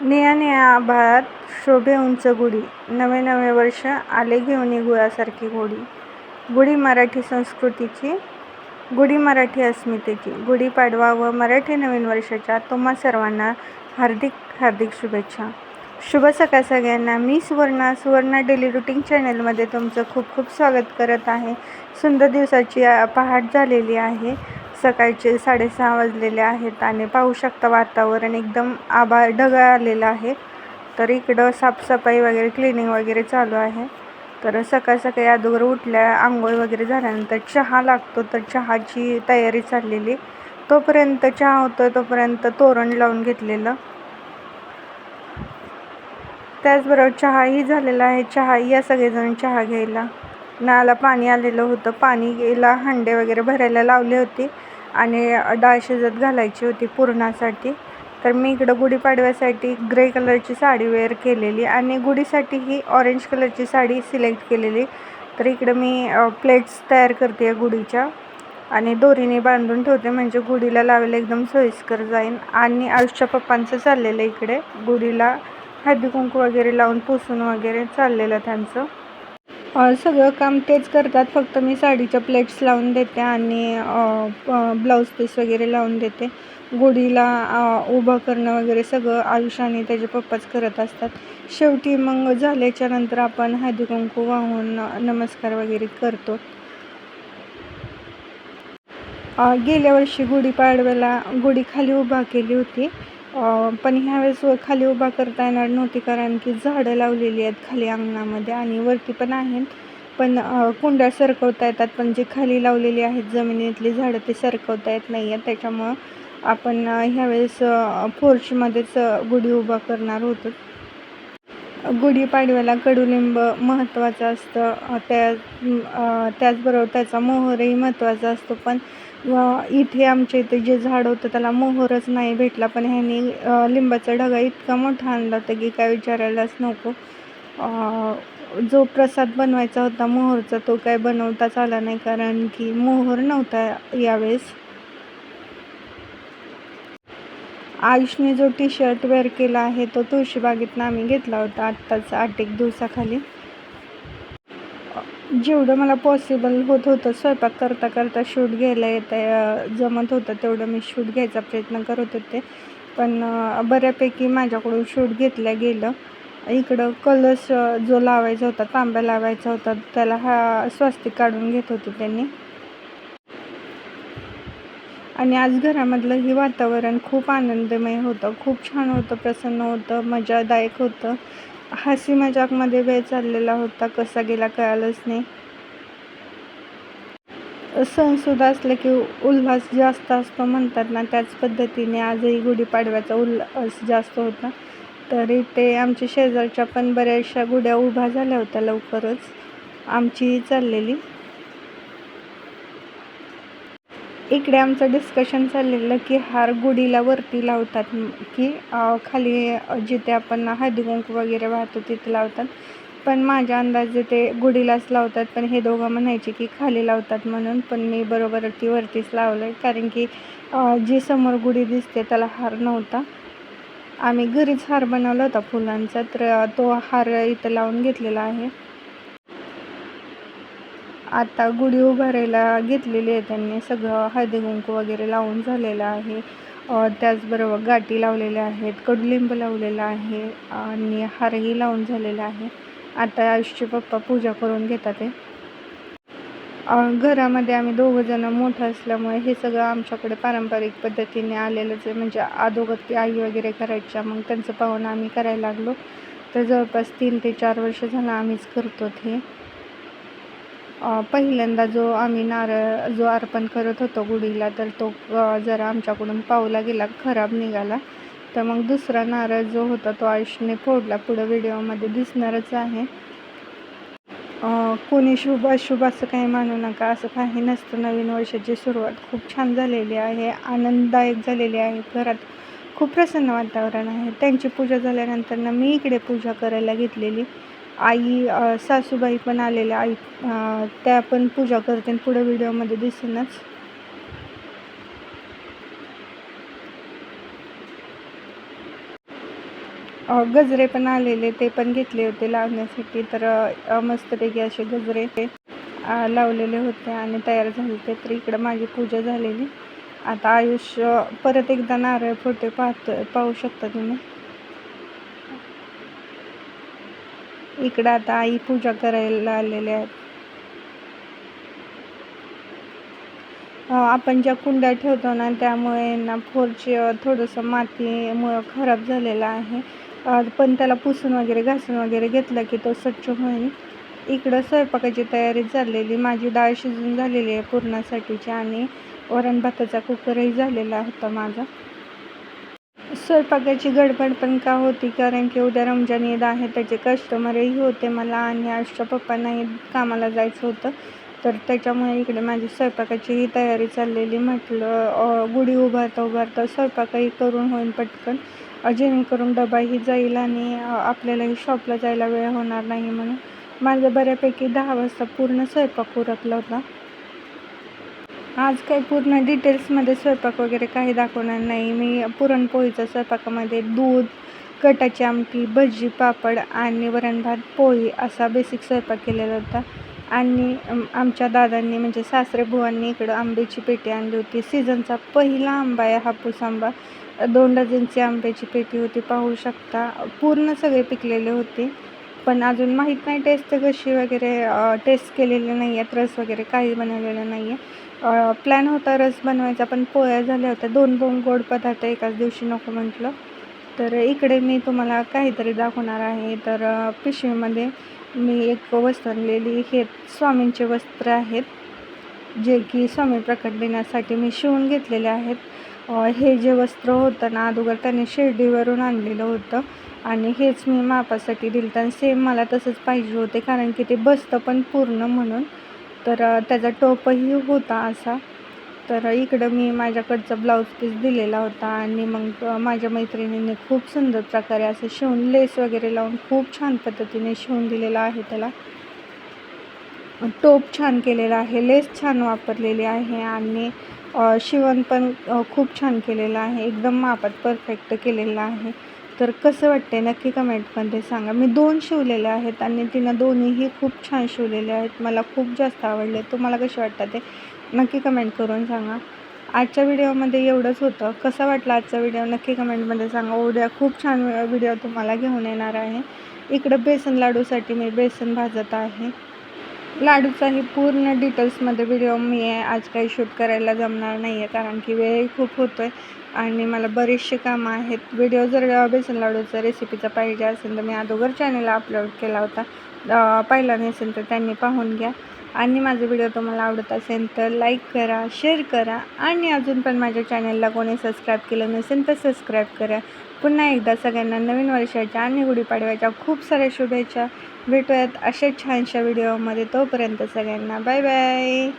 निया निया आभाळात शोभे उंच गुढी. नवे नवे वर्ष आले घेऊन गुळासारखी गोडी गुढी मराठी संस्कृतीची गुढी मराठी अस्मितेची. गुढीपाडवा व मराठी नवीन वर्षाच्या तुम्हा सर्वांना हार्दिक हार्दिक शुभेच्छा. शुभ सकाळ सगळ्यांना. मी सुवर्णा सुवर्णा डेली रुटीन चॅनलमध्ये तुमचं खूप खूप स्वागत करत आहे. सुंदर दिवसाची पहाट झालेली आहे. सकाळचे साडेसहा वाजलेले आहेत आणि पाहू शकता वातावरण एकदम आभाळ ढगाळ आलेलं आहे. तर इकडं साफसफाई वगैरे क्लिनिंग वगैरे चालू आहे. तर सकाळ सकाळी अगोदर उठल्या आंघोळ वगैरे झाल्यानंतर चहा लागतो तर चहाची तयारी चाललेली. तोपर्यंत चहा होतो तोपर्यंत तोरण लावून घेतलेलं. त्याचबरोबर चहाही झालेला आहे. चहा या सगळेजण चहा घ्यायला. नळाला पाणी आलेलं होतं. पाणी गेला हंडे वगैरे भरायला लावले होते आणि डाळ शिजत घालायची होती पुरणासाठी. तर मी इकडं गुढीपाडव्यासाठी ग्रे कलरची साडी वेअर केलेली आणि गुढीसाठी ही ऑरेंज कलरची साडी सिलेक्ट केलेली. तर इकडं मी प्लेट्स तयार करते आहे गुढीच्या आणि दोरीने बांधून ठेवते म्हणजे गुढीला लावायला एकदम सोयीस्कर जाईन. आणि आयुष्या पप्पांचं चाललेलं इकडे गुढीला. हळदी कुंकू वगैरे लावून पुसून वगैरे चाललेलं त्यांचं. सगळं काम तेच करतात. फक्त मी साडीच्या प्लेट्स लावून देते आणि ब्लाऊज पीस वगैरे लावून देते. गुढीला उभं करणं वगैरे सगळं आयुष आणि त्याचे पप्पाच करत असतात. शेवटी मग झाल्याच्यानंतर आपण हळदी कुंकू वाहून नमस्कार वगैरे करतो. गेल्या वर्षी गुढीपाडव्याला गुढी खाली उभा केली होती. पण ह्यावेळेस खाली उभा करता येणार नव्हती कारण की झाडं लावलेली आहेत खाली अंगणामध्ये आणि वरती पण आहेत. पण कुंड्या सरकवता येतात पण जे खाली लावलेली आहेत जमिनीतली झाडं ते सरकवता येत नाही आहेत त्याच्यामुळं आपण ह्यावेळेस फोर्चमध्येच गुढी उभा करणार होतो. गुढीपाडव्याला कडुलिंब महत्त्वाचं असतं. त्या त्याचबरोबर त्याचा मोहरही महत्त्वाचा असतो. पण इथे आमच्या इथे जे झाड होतं त्याला मोहरच नाही भेटला. पण ह्यानी लिंबाचा ढगा इतका मोठा आणला होता की काय विचारायलाच नको. जो प्रसाद बनवायचा होता मोहरचा तो काय बनवताच आला नाही. कारण की मोहर नव्हता यावेळेस. आयुषने जो टी शर्ट वेअर केला आहे तो तुळशीबागेतनं आम्ही घेतला होता आत्ताच आठ एक दिवसाखाली. जेवढं मला पॉसिबल होत होतं स्वयंपाक करता करता शूट घ्यायला येतं जमत होतं तेवढं मी शूट घ्यायचा प्रयत्न करत होते. पण बऱ्यापैकी माझ्याकडून शूट घेतलं गेलं. इकडं कलश जो लावायचा होता तांब्या लावायचा होता त्याला हा स्वस्तिक काढून घेत होते त्यांनी. आणि आज घरामधलं हे वातावरण खूप आनंदमय होतं. खूप छान होतं प्रसन्न होतं मजादायक होतं. हसी मजाकमध्ये वेळ चाललेला होता कसा गेला कळालंच नाही. सणसुद्धा असलं की उल्हास जास्त असतो म्हणतात ना त्याच पद्धतीने आजही गुढीपाडव्याचा उल्हास जास्त होता. तरी ते आमच्या शेजारच्या पण बऱ्याचशा गुढ्या उभ्या झाल्या होत्या लवकरच. आमचीही चाललेली. इकडे आमचं डिस्कशन चाललेलं की हार गुढीला वरती लावतात की खाली जिथे आपण हळदीकुंकू वगैरे वाहतो तिथे लावतात. पण माझ्या अंदाजे ते गुढीलाच लावतात पण हे दोघं म्हणायचे की खाली लावतात म्हणून पण मी बरोबर ती वरतीच लावलं आहे कारण की जी समोर गुढी दिसते त्याला हार नव्हता. आम्ही घरीच हार बनवला होता फुलांचा तर तो हार इथं लावून घेतलेला आहे. आता गुढी उभारायला घेतलेली आहे त्यांनी. सगळं हळदी कुंकू वगैरे लावून झालेलं आहे. त्याचबरोबर गाठी लावलेल्या आहेत कडुलिंब लावलेला आहे आणि हारही लावून झालेला आहे. आता आयुषचे पप्पा पूजा करून घेतात आहे घरामध्ये आम्ही दोघंजणं मोठं असल्यामुळे हे सगळं आमच्याकडे पारंपरिक पद्धतीने आलेलंच आहे. म्हणजे अधोगती आई वगैरे करायच्या मग त्यांचं पाहुणं आम्ही करायला लागलो. तर जवळपास तीन ते चार वर्ष झालं आम्हीच करतो हे. पहिल्यांदा जो आम्ही नारळ जो अर्पण करत होतो गुढीला तर तो जरा आमच्याकडून पावला गेला खराब निघाला. तर मग दुसरा नारळ जो होता तो आयुषने फोडला. पुढं व्हिडिओमध्ये दिसणारच आहे. कोणी शुभ अशुभ असं काही मानू नका. असं काही नसतं. नवीन वर्षाची सुरुवात खूप छान झालेली आहे. आनंददायक झालेली आहे. घरात खूप प्रसन्न वातावरण आहे. त्यांची पूजा झाल्यानंतर ना मी इकडे पूजा करायला घेतलेली. आई सासूबाई पण आलेल्या आई त्या पण पूजा करते पुढे व्हिडिओमध्ये दिसेनच. गजरे पण आलेले ते पण घेतले होते लावण्यासाठी. तर मस्तपैकी असे गजरे ते लावलेले होते आणि तयार झाले होते. तर इकडं माझी पूजा झालेली. आता आयुष्य परत एकदा नारळ फोटे पाहतो पाहू शकता तुम्ही. इकडं आता आई पूजा करायला आलेले आहेत. आपण ज्या कुंड्या ठेवतो ना त्यामुळे ना फोरची थोडंसं मातीमुळं खराब झालेलं आहे. पण त्याला पुसून वगैरे घासून वगैरे घेतलं की तो स्वच्छ होईल. इकडं स्वयंपाकाची तयारी झालेली माझी डाळ शिजून झालेली आहे पुरणासाठीची आणि वरण भाताचा कुकरही झालेला होता माझा. स्वयंपाकाची गडबड पण का होती? कारण की उद्या रमजान ईद आहे त्याचे कस्टमरही होते मला आणि आजच्या पप्पांनाही कामाला जायचं होतं. तर त्याच्यामुळे इकडे माझी स्वयंपाकाचीही तयारी चाललेली. म्हटलं गुढी उभारता उभारता स्वयंपाकही करून होईल पटकन. जेणेकरून डबाही जाईल आणि आपल्यालाही शॉपला जायला वेळ होणार नाही म्हणून. माझं बऱ्यापैकी दहा वाजता पूर्ण स्वयंपाक उरकला होता. आज काही पूर्ण डिटेल्समध्ये स्वयंपाक वगैरे काही दाखवणार नाही. मी पुरणपोळीच्या स्वयंपाकामध्ये दूध कटाची आमटी भजी पापड आणि वरण भात पोळी असा बेसिक स्वयंपाक केलेला होता. आणि आमच्या दादांनी म्हणजे सासरे बुवांनी इकडं आंब्याची पेटी आणली होती. सीझनचा पहिला आंबा आहे हापूस आंबा. दोन डझनची आंब्याची पेटी होती. पाहू शकता पूर्ण सगळे पिकलेले होते. पण अजून माहीत नाही टेस्ट कशी वगैरे टेस्ट केलेली नाही आहेत रस वगैरे काही बनवलेलं नाही आहे प्लॅन होता रस बनवायचा पण पोळ्या झाल्या होत्या. दोन दोन गोड पदार्थ एकाच दिवशी नको म्हटलं. तर इकडे मी तुम्हाला काहीतरी दाखवणार आहे. तर पिशवीमध्ये मी एक वस्त्र आणलेली. हे स्वामींचे वस्त्र आहेत जे की स्वामी प्रकट देण्यासाठी मी शिवून घेतलेले आहेत. हे जे वस्त्र होतं ना अगोदर त्याने शिर्डीवरून आणलेलं होतं. आणि हेच मी मापासाठी दिलं तर सेम मला तसंच पाहिजे होते कारण की ते बसतं पण पूर्ण म्हणून. तर त्याचा टोपही होता असा. तर इकडं मी माझ्याकडचा ब्लाऊज पीस दिलेला होता आणि मग माझ्या मैत्रिणीने खूप सुंदर प्रकारे असं शिवून लेस वगैरे लावून खूप छान पद्धतीने शिवून दिलेला आहे त्याला. टोप छान केलेला आहे लेस छान वापरलेली आहे आणि शिवण पण खूप छान केलेलं आहे. एकदम मापात परफेक्ट केलेलं आहे. तर कसं वाटते नक्की कमेंटमध्ये सांगा. मी दोन शिवलेले आहेत आणि तिनं दोन्हीही खूप छान शिवलेले आहेत. मला खूप जास्त आवडले. तुम्हाला कसे वाटतात ते नक्की कमेंट करून सांगा. आजच्या व्हिडिओमध्ये एवढंच होतं. कसा वाटला आजचा व्हिडिओ? नक्की कमेंटमध्ये सांगा. उद्या खूप छान व्हिडिओ तुम्हाला घेऊन येणार आहे. इकडं बेसन लाडूसाठी मी बेसन भाजत आहे. लाडूचाही पूर्ण डिटेल्समध्ये व्हिडिओ मी आज काही शूट करायला जमणार नाही आहे कारण की वेळही खूप होतो आहे आणि मला बरेचसे कामं आहेत. व्हिडिओ जर बेसन लाडूचा रेसिपीचा पाहिजे असेल तर मी अगोदर चॅनलला अपलोड केला होता. पाहिला नसेल तर त्यांनी पाहून घ्या. आणि माझा व्हिडिओ तुम्हाला आवडत असेल तर लाईक करा शेअर करा आणि अजून पण माझ्या चॅनलला कोणी सबस्क्राईब केलं नसेल तर सबस्क्राईब करा. पुन्हा एकदा सगळ्यांना नवीन वर्षाच्या आणि गुढीपाडव्याच्या खूप साऱ्या शुभेच्छा. भेटूयात अशा छानशा व्हिडिओमध्ये तोपर्यंत सगळ्यांना बाय बाय